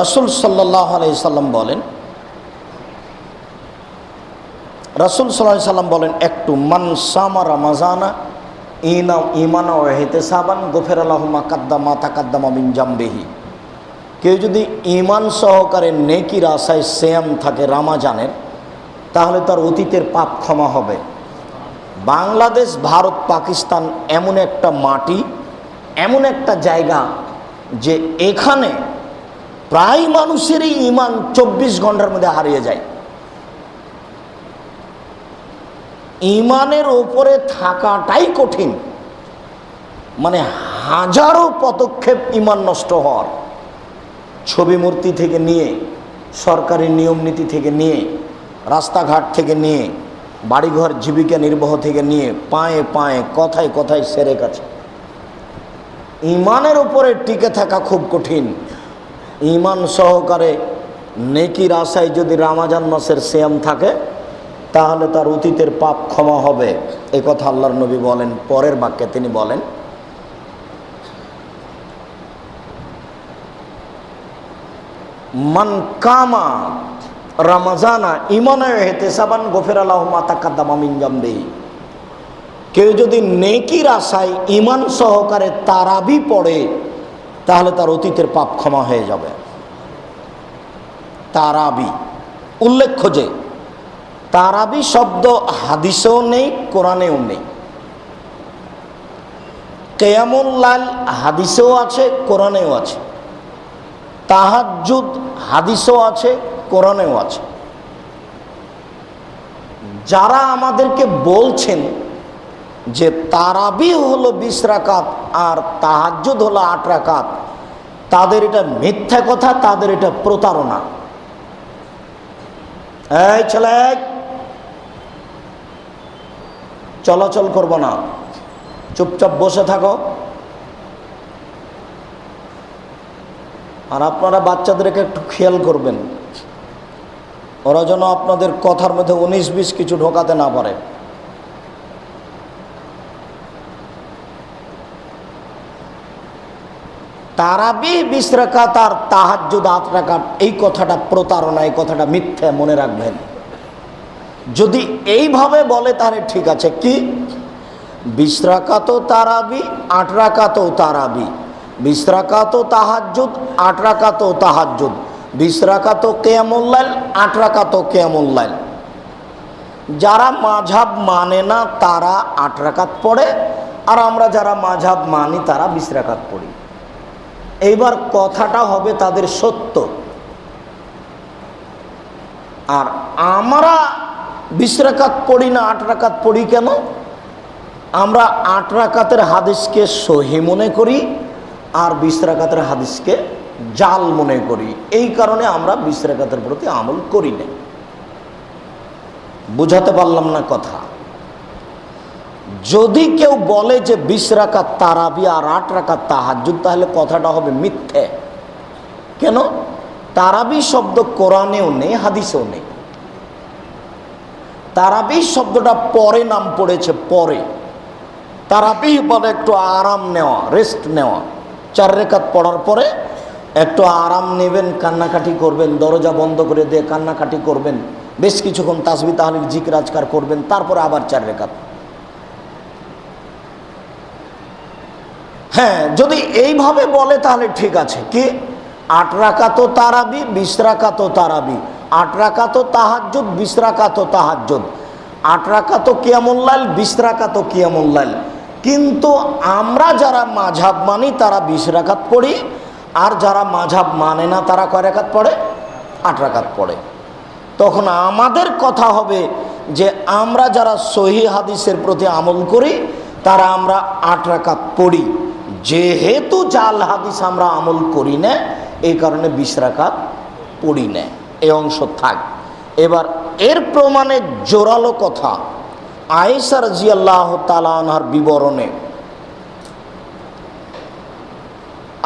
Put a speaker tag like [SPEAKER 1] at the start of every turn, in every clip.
[SPEAKER 1] রসুল সাল্লাম বলেন, রসুল সাল্লাম বলেন, একটু মান সামা রামাজানা, ইনা, ইমানা ও হেতে সাবান গোফের আল্লাহমা কাদ্দামা তাকাদ্দামা মিন জাম্বেহি। কেউ যদি ইমান সহকারে নেকির আশায় শ্যাম থাকে রামাজানের, তাহলে তার অতীতের পাপ ক্ষমা হবে। বাংলাদেশ, ভারত, পাকিস্তান এমন একটা মাটি, এমন একটা জায়গা যে এখানে প্রায় মানুষেরই ইমান চব্বিশ ঘণ্টার মধ্যে হারিয়ে যায়। ইমানের ওপরে থাকাটাই কঠিন। মানে হাজারো পদক্ষেপ ইমান নষ্ট হওয়ার। ছবি মূর্তি থেকে নিয়ে, সরকারি নিয়ম নীতি থেকে নিয়ে, রাস্তাঘাট থেকে নিয়ে, বাড়িঘর জীবিকা নির্বাহ থেকে নিয়ে, পায়ে পায়ে, কথায় কথায় সেরে গেছে। ইমানের উপরে টিকে থাকা খুব কঠিন। ইমান সহকারে নেকির আশায় যদি রামাজান মাসের শ্যাম থাকে, তাহলে তার অতীতের পাপ ক্ষমা হবে। এ কথা আল্লাহর নবী বলেন, পরের বাক্যে তিনি বলেন, মান কামা রামাজানা ইমানায় হেতে সাবান গোফের আল্লাহ মাতা কাদ্দামামিন জাম্বে কেউ যদি নেকির আশায় ইমান সহকারে তারাবি পড়ে তাহলে তার অতীতের পাপ ক্ষমা হয়ে যাবে। তারাবি। উল্লেখ্য যে, তারাবি শব্দ হাদিসেও নেই, কোরআনেও নেই। কেয়ামুল্লাল হাদিসেও আছে, কোরআনেও আছে। তাহাজুদ হাদিসও আছে, কোরআনেও আছে। যারা আমাদেরকে বলছেন যে তারাবি হলো বিশ রাকাত আর তাহাজুদ হলো আট রাকাত, তাদের এটা মিথ্যা কথা, তাদের এটা প্রতারণা। এই ছেলে, চলাচল করব না, চুপচাপ বসে থাকো। আর আপনারা বাচ্চাদেরকে একটু খেয়াল করবেন, ওরা যেন আপনাদের কথার মধ্যে উনিশ বিশ কিছু ঢোকাতে না পারে। তারাবি বিশ রাকাত আর তাহাজ্জুদ আট রাকাত, এই কথাটা প্রতারণা, এই কথাটা মিথ্যে, মনে রাখবেন। যদি এইভাবে বলে তাহলে ঠিক আছে। কি? বিশ রাকাতও তারাবি, আট রাকাতও তারাবি। বিশ রাকাতও তাহাজ্জুদ, আট রাকাতও তাহাজ্জুদ। বিশ রাকাতও কেয়ামুল্লাইল আট রাকাতও কেয়ামুল্লাইল যারা মাঝাব মানে না, তারা আট রাকাত পড়ে, আর আমরা যারা মাঝাব মানি, তারা বিশ রাকাত পড়ি। এইবার কথাটা হবে তাদের সত্য। আর আমরা বিশ রাকাত পড়ি না, আট রাকাত পড়ি কেন? আমরা আট রাকাতের হাদিসকে সহি মনে করি আর বিশ রাকাতের হাদিসকে জাল মনে করি। এই কারণে আমরা বিশ রাকাতের প্রতি আমল করি না বুঝাতে পারলাম না কথা। যদি কেউ বলে যে বিশ রাকাত তারাবি আর আট রাকাত তাহাজুদ তাহলে কথাটা হবে মিথ্যে। কেন? তারাবি শব্দ কোরআনেও নেই, হাদিসেও নেই। তারাবি শব্দটা পরে নাম পড়েছে, পরে। তারাবি বলে একটু আরাম নেওয়া রেস্ট নেওয়া। চার রেখাত পড়ার পরে একটু আরাম নেবেন, কান্নাকাটি করবেন, দরজা বন্ধ করে দিয়ে কান্নাকাটি করবেন, বেশ কিছুক্ষণ তাসবি, তাহলে জিক রাজকার করবেন, তারপরে আবার চার রেখাত। হ্যাঁ যদি এইভাবে বলে তাহলে ঠিক আছে। কি? আট রাকাতও তারাবি, বিশ রাকাতও তারাবি। আট রাকাতও তাহাজ্জুদ, বিশ রাকাতও তাহাজ্জুদ। আট রাকাতও কিয়ামুল্লাল বিশ রাকাতও কিয়ামুল্লাল কিন্তু আমরা যারা মাঝাব মানি, তারা বিশ রাকাত পড়ি। আর যারা মাঝাব মানে না, তারা কয় রাকাত পড়ে? আট রাকাত পড়ে। তখন আমাদের কথা হবে যে আমরা যারা সহি হাদিসের প্রতি আমল করি, তারা আমরা আট রাকাত পড়ি। যেহেতু জাল হাদিস আমরা আমল করি না, এই কারণে বিশ রাকাত পড়ি না। এই অংশ থাক। এবার এর প্রমাণে জোরালো কথা আয়েসার জিয়াল্লাহ তালানহার বিবরণে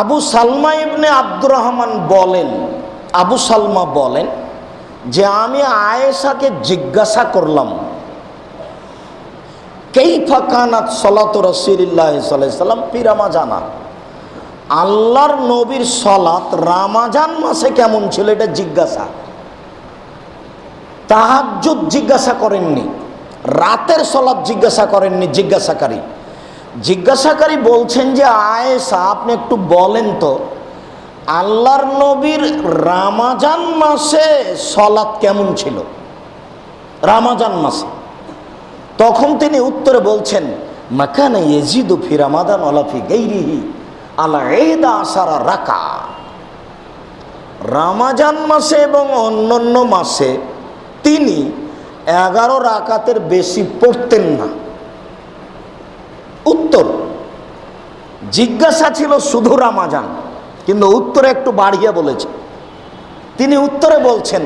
[SPEAKER 1] আবু সালমা ইবনে আব্দুর রহমান বলেন, আবু সালমা বলেন যে আমি আয়েশাকে জিজ্ঞাসা করলাম কেই ফাকানাত সলাত রসিল্লাহ সাল্লাম পিরামা জানা আল্লাহর নবীর সলাৎ রামাজান মাসে কেমন ছিল এটা জিজ্ঞাসা। তাহাজ্জুদ জিজ্ঞাসা করেননি। রাতের সলাৎ জিজ্ঞাসা করেননি, জিজ্ঞাসাকারী। জিজ্ঞাসাকারী বলছেন যে, আয়েশা, আপনি একটু বলেন তো, আল্লাহর নবীর রামাজান মাসে সলাৎ কেমন ছিল? রামাজান মাসে। তখন তিনি উত্তরে বলছেন, মাকানে ইয়েজিদু ফি রামাদান আলাফি গৈরিহি আলা এদা আসারা রাকা। রামাজান মাসে এবং অন্যান্য মাসে তিনি এগারো রাকাতের বেশি পড়তেন না। উত্তর, জিজ্ঞাসা ছিল শুধু রামাজান, কিন্তু উত্তরে একটু বাড়িয়ে বলেছে। তিনি উত্তরে বলছেন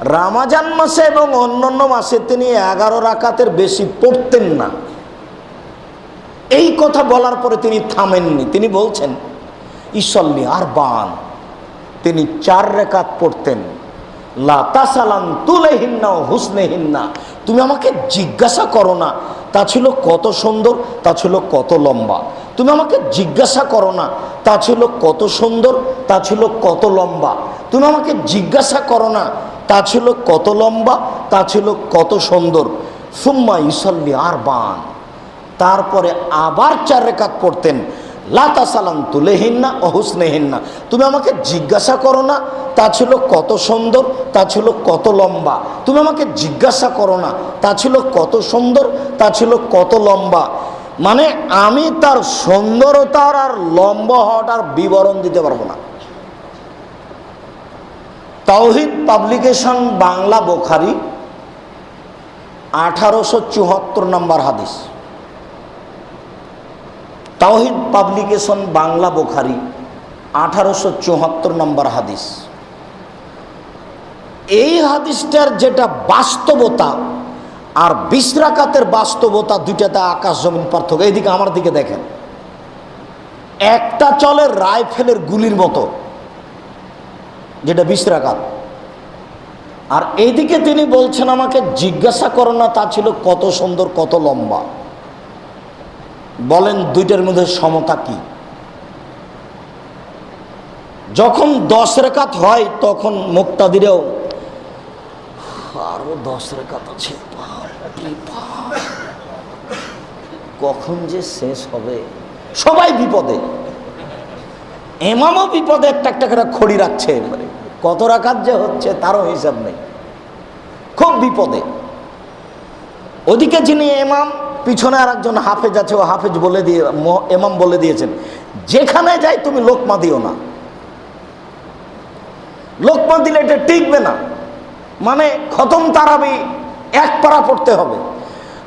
[SPEAKER 1] রামাজান মাসে এবং অন্যান্য মাসে তিনি এগারো রাকাতের বেশি পড়তেন না। এই কথা বলার পরে তিনি থামেননি। তিনি বলছেন, ইসল্লি আর বান তিনি চার রেখাত পড়তেন। লাতাসালাম তুলেহিন্না হুসনেহিন্না। তুমি আমাকে জিজ্ঞাসা করো না, তা ছিল কত সুন্দর, তা ছিল কত লম্বা? তুমি আমাকে জিজ্ঞাসা করো না, তা ছিল কত সুন্দর, তা ছিল কত লম্বা? তুমি আমাকে জিজ্ঞাসা করো না তা ছিল কত লম্বা, তা ছিল কত সুন্দর। সুম্মা ইসল্লি আর বান তারপরে আবার চার রেখাত পড়তেন। লাতা সালাম তুলেহীন না অহুসনেহীন না তুমি আমাকে জিজ্ঞাসা করো না, তা ছিল কত সুন্দর, তা ছিল কত লম্বা। তুমি আমাকে জিজ্ঞাসা করো না, তা ছিল কত সুন্দর, তা ছিল কত লম্বা। মানে আমি তার সুন্দরতার আর লম্বা হওয়াটার বিবরণ দিতে পারব না। তাওহিদ পাবলিকেশন বাংলা বোখারি, আঠারোশো চুয়াত্তর নম্বর হাদিস। তাওহিদ পাবলিকেশন বাংলা বোখারি, আঠারোশো চুয়াত্তর নম্বর হাদিস। এই হাদিসটার যেটা বাস্তবতা আর বিশ্রাকাতের বাস্তবতা দুইটাতে আকাশ জমিন পার্থক্য। এইদিকে আমার দিকে দেখেন। একটা চলে রাইফেলের গুলির মতো। যেটা বিশ্রাকাত আর এইদিকে তিনি বলছেন, আমাকে জিজ্ঞাসা করো না, তা ছিল কত সুন্দর, কত লম্বা। বলেন, দুইটার মধ্যে সমতা কি? যখন দশ রেখাত হয়, তখন মুক্তাদিরেও আরও দশ রেখাত আছে কখন যে শেষ হবে? সবাই বিপদে। এমামও বিপদে, একটা একটা করে খড়ি রাখছে এবারে। কত রাখাত যে হচ্ছে তারও হিসাব নেই। খুব বিপদে। ওদিকে যিনি এমাম পিছনে আর একজন হাফেজ আছে, ও হাফেজ বলে দিয়ে এমাম বলে দিয়েছেন, যেখানে যাই তুমি লোকমা দিও না। লোকমা দিলে এটা টিকবে না। মানে খতম তারাবি, এক পাড়া পড়তে হবে।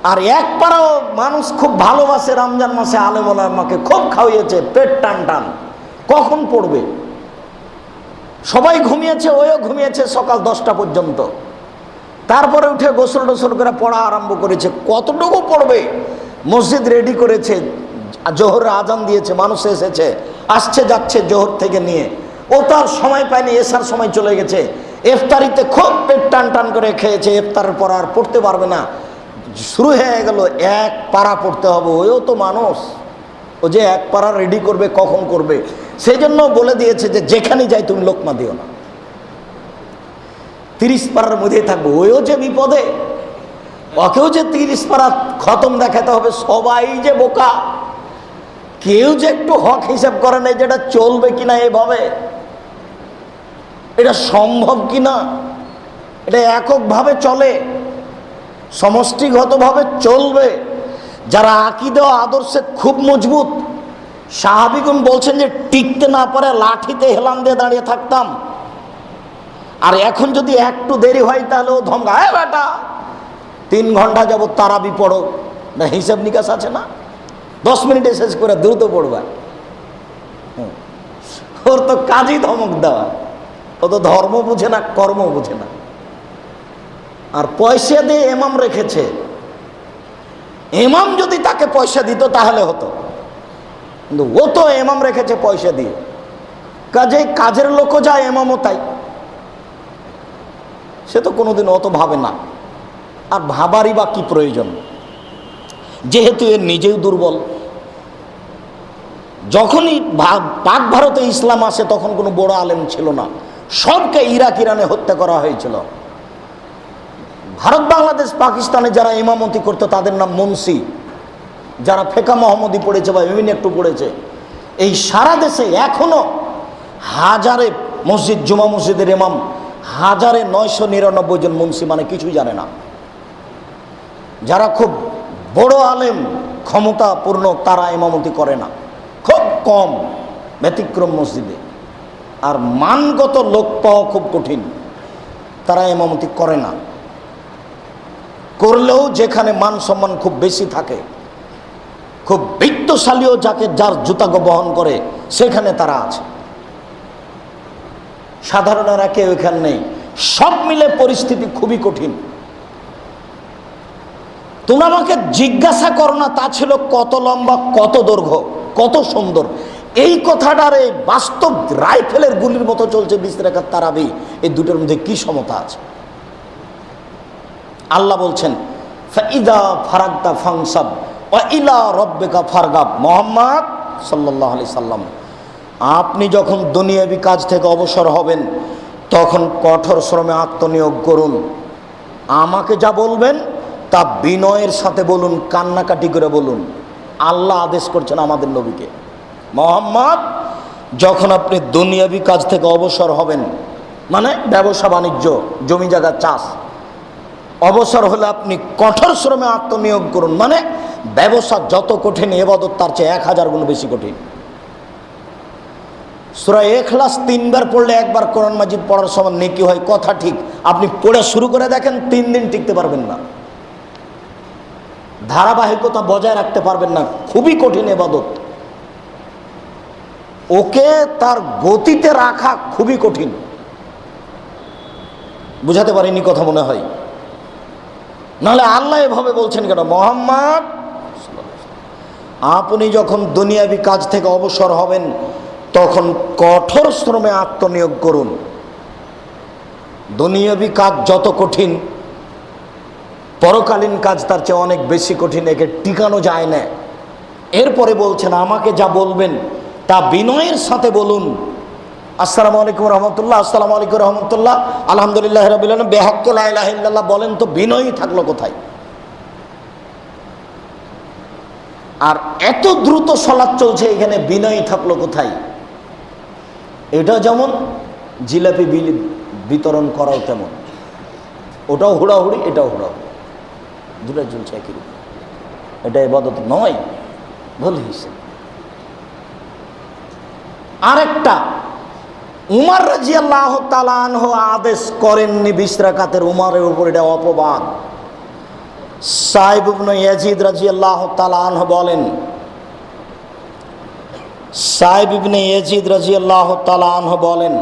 [SPEAKER 1] আর এক পাড়াও মানুষ খুব ভালোবাসে, রমজান মাসে আলেমলা আমাকে খুব খাওয়িয়েছে, পেট টান টান। কখন পড়বে? সবাই ঘুমিয়েছে ওও ঘুমিয়েছে সকাল দশটা পর্যন্ত। তারপরে উঠে গোসল টোসল করে পড়া আরম্ভ করেছে। কতটুকু পড়বে? মসজিদ রেডি করেছে জোহর আজান দিয়েছে, মানুষ এসেছে, আসছে, যাচ্ছে জোহর থেকে নিয়ে। ও তার সময় পায়নি, এসার সময় চলে গেছে। এফতারিতে খুব পেট টান টান করে খেয়েছে, ইফতারের পর আর পড়তে পারবে না। শুরু হয়ে গেল, এক পাড়া পড়তে হবে ওও তো মানুষ। ও যে এক পাড়া রেডি করবে, কখন করবে সেই জন্য বলে দিয়েছে যে যেখানে যাই তুমি লোকমা দিও না। তিরিশ পাড়ার মধ্যে থাকব, ওইও যে বিপদে। ওকেও যে তিরিশ পাড়া খতম দেখাতে হবে, সবাই যে বোকা। কেউ যে একটু হক হিসাব করে নাই যেটা চলবে কিনা এভাবে। এটা সম্ভব কিনা? এটা এককভাবে চলে, সমষ্টিগতভাবে চলবে। যারা আকিদে আদর্শে খুব মজবুত সাহাবিগুন বলছেন যে টিকতে না পারে লাঠিতে হেলান দিয়ে দাঁড়িয়ে থাকতাম। আর এখন যদি একটু দেরি হয় তাহলে ও ধমকা হ্যাঁ বেটা, তিন ঘণ্টা যাবত তারাবি পড়ো। না, হিসাব নিকাশ আছে না? দশ মিনিটে শেষ করে দ্রুত পড়বা। ওর তো কাজই ধমক দেওয়া। ও তো ধর্ম বুঝে না, কর্ম বুঝে না। আর পয়সা দিয়ে এমাম রেখেছে। এমাম যদি তাকে পয়সা দিত, তাহলে হতো। কিন্তু ও তো এমাম রেখেছে পয়সা দিয়ে। কাজেই কাজের লোকও যায় এমামও তাই। সে তো কোনোদিন অত ভাবে না। আর ভাবারই বা কি প্রয়োজন? যেহেতু এর নিজেও দুর্বল। যখনই পাক ভারতে ইসলাম আসে, তখন কোনো বড় আলেম ছিল না। সবকে ইরাক ইরানে হত্যা করা হয়েছিল। ভারত, বাংলাদেশ, পাকিস্তানে যারা ইমামতি করতো, তাদের নাম মুন্সি। যারা ফেকা মোহাম্মদী পড়েছে বা বিভিন্ন একটু পড়েছে। এই সারা দেশে এখনও হাজারে মসজিদ, জুমা মসজিদের ইমাম, হাজারে নয়শো নিরানব্বই জন মুন্সি মানে কিছুই জানে না। যারা খুব বড় আলেম, ক্ষমতাপূর্ণ, তারা ইমামতি করে না। খুব কম ব্যতিক্রম মসজিদে। আর মানগত লোক পাওয়া খুব কঠিন। তারা ইমামতি করে না। করলেও যেখানে মান সম্মান খুব বেশি থাকে, খুব বৃত্তশালীও যাকে যার জুতাকে বহন করে, সেখানে তারা আছে। সাধারণেরা কেউ এখানে নেই। সব মিলে পরিস্থিতি খুবই কঠিন। তুমি আমাকে জিজ্ঞাসা করো না, তা ছিল কত লম্বা, কত দৈর্ঘ্য, কত সুন্দর। এই কথাটার এই বাস্তব রাইফেলের গুলির মতো চলছে বিশ রেখার তারাবি এই দুটোর মধ্যে কি সমতা আছে? আল্লাহ বলছেন, ফাইদা ফারাগদা ফাংসাব ইলা রব্বেকা ফারগাব। মোহাম্মদ সাল্লাহ আলি সাল্লাম, আপনি যখন দুনিয়াবি কাজ থেকে অবসর হবেন, তখন কঠোর শ্রমে আত্মনিয়োগ করুন। আমাকে যা বলবেন, তা বিনয়ের সাথে বলুন, কান্নাকাটি করে বলুন। আল্লাহ আদেশ করছেন আমাদের নবীকে। মোহাম্মদ, যখন আপনি দুনিয়াবি কাজ থেকে অবসর হবেন মানে ব্যবসা বাণিজ্য জমি জায়গা চাষ অবসর হলে আপনি কঠোর শ্রমে আত্মনিয়োগ করুন। মানে ব্যবসা যত কঠিন, এবাদত তার চেয়ে এক হাজার গুণ বেশি কঠিন। সুরা এখলাস তিনবার পড়লে একবার কোরআন মাজিদ পড়ার সময় নেকি হয়, কথা ঠিক। আপনি পড়ে শুরু করে দেখেন, তিন দিন টিকতে পারবেন না। ধারাবাহিকতা বজায় রাখতে পারবেন না। খুবই কঠিন এবাদত। ওকে তার গতিতে রাখা খুবই কঠিন। বুঝাতে পারিনি কথা মনে হয়। নাহলে আল্লাহ এভাবে বলছেন কেন? মোহাম্মদ আপনি যখন দুনিয়াবি কাজ থেকে অবসর হবেন, তখন কঠোর শ্রমে আত্মনিয়োগ করুন। দুনিয়াবি কাজ যত কঠিন, পরকালীন কাজ তার চেয়ে অনেক বেশি কঠিন, একে টিকানো যায় না। এরপরে বলছেন, আমাকে যা বলবেন তা বিনয়ের সাথে বলুন। আসসালামু আলাইকুম রহমতুল্লাহ, আসসালামু আলাইকুম রহমতুল্লাহ। আলহামদুলিল্লাহ রবিল্লাহ বেহকুল্লাহ বলেন তো বিনয়ই থাকল কোথায়? আর এত দ্রুত সলাদ চলছে, এখানে বিনয়ী থাকল কোথায়? এটা যেমন জিলাপি বিল বিতরণ করাও তেমন। ওটাও হুড়াহুড়ি, এটাও হুড়াহুড়ি। দুটাই চলছে একই রকম। এটা এবাদত নয়, ভুল হিসেবে আরেকটা উমার রাজি আল্লাহ তালানহ আদেশ করেননি বিশরাকাতের উমারের উপর, এটা অপবাদ। সাহেব ইবনে ইয়াজিদ রাজি আল্লাহ তালানহ বলেন সাহেব ইবনে ইয়াজিদ রাজি আল্লাহ তালানহ বলেন,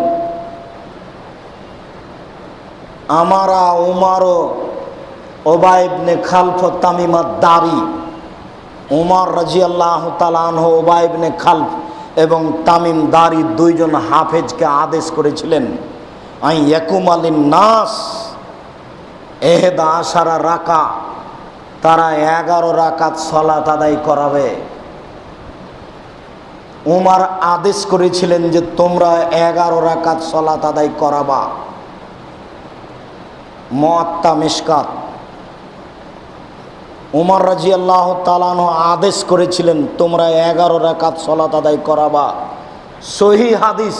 [SPEAKER 1] আমারা উমারও ওবাইবনে খালফ তামিমা দারি। উমার রাজি আল্লাহ তালানহ ওবাইবনে খালফ এবং তামিম দারি দুইজন হাফেজকে আদেশ করেছিলেন, আই নাস, এহেদা আশারা রাকা, তারা এগারো রাকাত সলাত আদায় করাবে। উমার আদেশ করেছিলেন যে তোমরা এগারো রাকাত সলাত আদায় করাবা। মত্তা মিসকাত উমর রাজি আল্লাহ তালানো আদেশ করেছিলেন, তোমরা এগারো রাকাত সলাত আদায় করাবা। সহি হাদিস।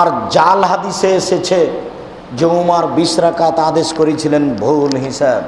[SPEAKER 1] আর জাল হাদিসে এসেছে যে উমার বিশ রাকাত আদেশ করেছিলেন ভুল হিসাব।